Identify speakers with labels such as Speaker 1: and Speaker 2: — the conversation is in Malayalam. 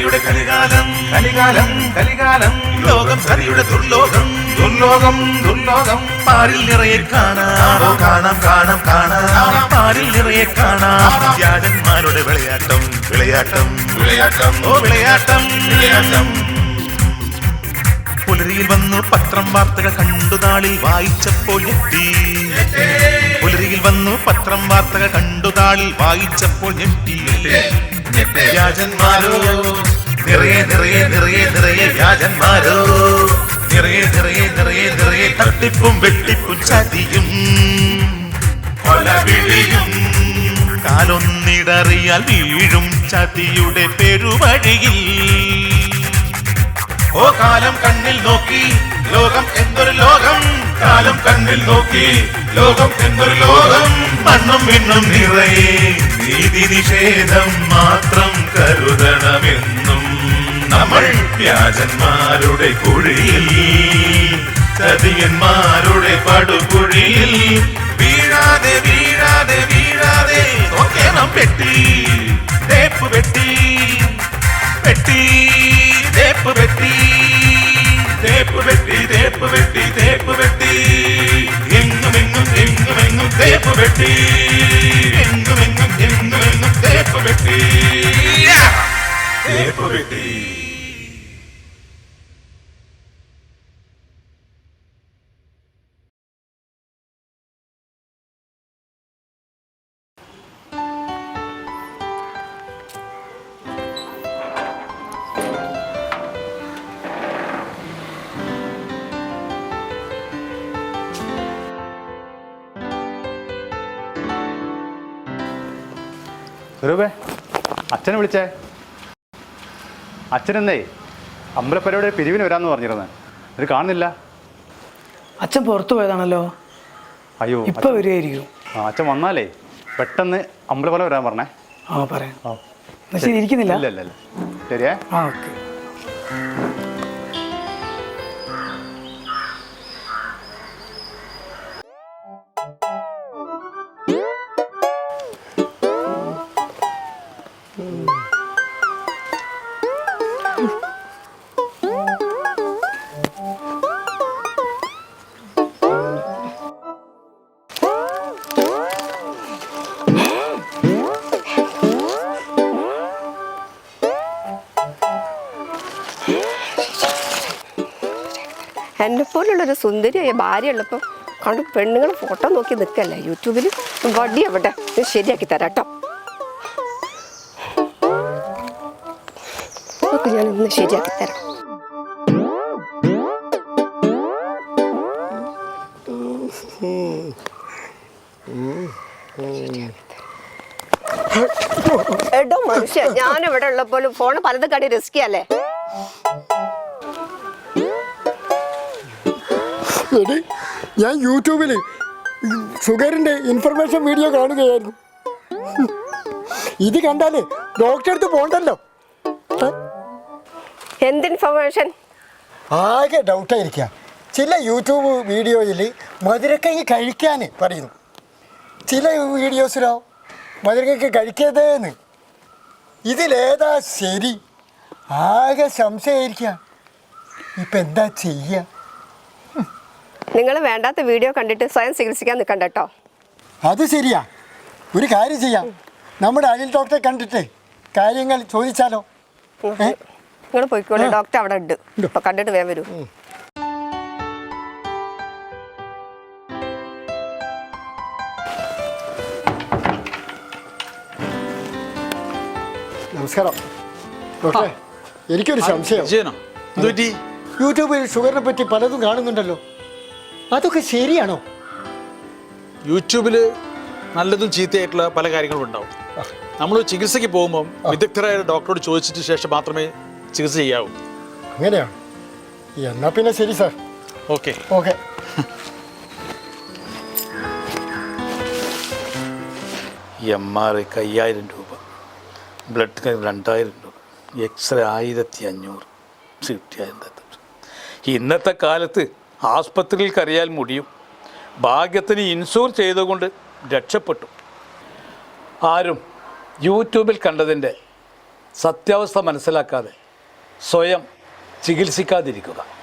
Speaker 1: കലിയുടെ കലികാലം. കലികാലം കലികാലം. ലോകം കലിയുടെ ദുർലോകം. ദുർലോകം ദുർലോകം. പാരിൽ നിറയെ കാണാം. കാണാം കാണാം കാണാം. പാരിൽ നിറയെ കാണാം. വ്യാജന്മാരുടെ വിളയാട്ടം വിളയാട്ടം. വിളയാട്ടം. ഓ വിളയാട്ടം. വിളയാട്ടം. പുലരിയിൽ വന്നു പത്രം വാർത്തകൾ കണ്ടു നാളിൽ വായിച്ചപ്പോൾ ഞെട്ടി. പുലരിയിൽ വന്നു പത്രം വാർത്തകൾ കണ്ടു നാളിൽ വായിച്ചപ്പോൾ ഞെട്ടി. വ്യാജന്മാരോ നിറയെ നിറയെ നിറയെ നിറയെ വ്യാജന്മാരോ നിറയെ നിറയെ നിറയെ നിറയെ തട്ടിപ്പും വെട്ടിപ്പും ചതിയും. കൊലവിളിയും കാലൊന്നിടറിയാൽ വീഴും ചതിയുടെ പെരുവഴിയിൽ. ഓ കാലം കണ്ണിൽ നോക്കി. ലോകം എന്തൊരു ലോകം? കാലം കണ്ണിൽ നോക്കി. ലോകം എന്തൊരു ലോകം? മണ്ണും വിണ്ണും നിറയെ. നീതി നിഷേധം മാത്രം കരുതണമെന്നും നമ്മൾ വ്യാജന്മാരുടെ കുഴിയിൽ ചതിയന്മാരുടെ പടുകുഴിയിൽ വീഴാതെ വീഴാതെ വീഴാതെ നോക്കേണം പെട്ടി. തേപ്പ് വെട്ടി വെട്ടി
Speaker 2: സ്വരൂപേ അച്ഛനെ വിളിച്ചേ. അച്ഛനെന്നേ അമ്പലപ്പരയുടെ പിരിവിന് വരാമെന്ന് പറഞ്ഞിരുന്നു. ഇത് കാണുന്നില്ല.
Speaker 3: അച്ഛൻ പുറത്തു പോയതാണല്ലോ.
Speaker 2: അയ്യോ
Speaker 3: ഇപ്പൊ വരികയായിരിക്കും.
Speaker 2: ആ, അച്ഛൻ വന്നാലേ പെട്ടെന്ന് അമ്പലപ്പല വരാൻ പറഞ്ഞേ.
Speaker 3: ആ പറയാം. ഇരിക്കുന്നില്ല?
Speaker 2: ഇല്ല ഇല്ല. ശരിയേ.
Speaker 3: ആ ഓക്കെ.
Speaker 4: എന്നെ പോലുള്ളൊരു സുന്ദരിയായ ഭാര്യ ഉള്ളപ്പോൾ കണ്ട് പെണ്ണുങ്ങൾ ഫോട്ടോ നോക്കി നിൽക്കല്ലേ യൂട്യൂബിൽ വടി ഞാൻ ശരിയാക്കി തരാം കേട്ടോ ഒക്കെ ഞാൻ ഇന്ന് ശരിയാക്കി തരാം. എടോ മനുഷ്യ ഉള്ളപ്പോൾ ഫോണ് പലതും കടി റിസ്കി
Speaker 5: എടി ഞാൻ യൂട്യൂബിൽ ഷുഗറിന്റെ ഇൻഫർമേഷൻ വീഡിയോ കാണുകയായിരുന്നു. ഇത് കണ്ടാലേ ഡോക്ടറെ അടുത്ത് പോണ്ടല്ലോ.
Speaker 4: എന്ത് ഇൻഫർമേഷൻ
Speaker 5: ആകെ ഡൗട്ടായിരിക്കുക ചില യൂട്യൂബ് വീഡിയോയിൽ മധുരക്കൈ കഴിക്കാൻ പറയുന്നു. ചില വീഡിയോസിലോ മധുരക്കങ്ങി കഴിക്കരുതേന്ന്. ഇതിലേതാ ശരി? ആകെ സംശയമായിരിക്കുക ഇപ്പം എന്താ ചെയ്യുക
Speaker 4: നിങ്ങൾ വേണ്ടാത്ത വീഡിയോ കണ്ടിട്ട് സ്വയം ചികിത്സിക്കാൻ നിൽക്കണ്ട കേട്ടോ.
Speaker 5: അത് ശരിയാ. ഒരു കാര്യം ചെയ്യാം. നമ്മുടെ അനിൽ ഡോക്ടറെ കണ്ടിട്ട് കാര്യങ്ങൾ ചോദിച്ചാലോ?
Speaker 4: നിങ്ങൾ പോയിക്കോളൂ. ഡോക്ടർ അവിടെ ഉണ്ട്. ഇപ്പൊ കണ്ടിട്ട് വേഗം വരൂ.
Speaker 5: നമസ്കാരം. ഡോക്ടറെ എനിക്കൊരു സംശയം. യൂട്യൂബിൽ ഷുഗറിനെ പറ്റി പലതും കാണുന്നുണ്ടല്ലോ. അതൊക്കെ ശരിയാണോ?
Speaker 6: യൂട്യൂബിൽ നല്ലതും ചീത്തയായിട്ടുള്ള പല കാര്യങ്ങളും ഉണ്ടാവും. നമ്മൾ ചികിത്സയ്ക്ക് പോകുമ്പോൾ വിദഗ്ധരായ ഡോക്ടറോട് ചോദിച്ചിട്ട് ശേഷം മാത്രമേ ചികിത്സ ചെയ്യാവൂ.
Speaker 5: അങ്ങനെയാണ് എന്നാ പിന്നെ ശരി sir.
Speaker 6: Okay.
Speaker 5: Okay.
Speaker 6: M R ഐക്ക് അയ്യായിരം രൂപ. ബ്ലഡ് രണ്ടായിരം രൂപ. എക്സ്റേ ആയിരത്തി അഞ്ഞൂറ്. സി ടി ആയിരത്തി ഇന്നത്തെ കാലത്ത് ആസ്പത്രിയിൽ കറിയാൽ മുടിയും. ഭാഗ്യത്തിന് ഇൻഷൂർ ചെയ്തുകൊണ്ട് രക്ഷപ്പെട്ടു. ആരും യൂട്യൂബിൽ കണ്ടതിന്റെ സത്യാവസ്ഥ മനസ്സിലാക്കാതെ സ്വയം ചികിത്സിക്കാതിരിക്കുക.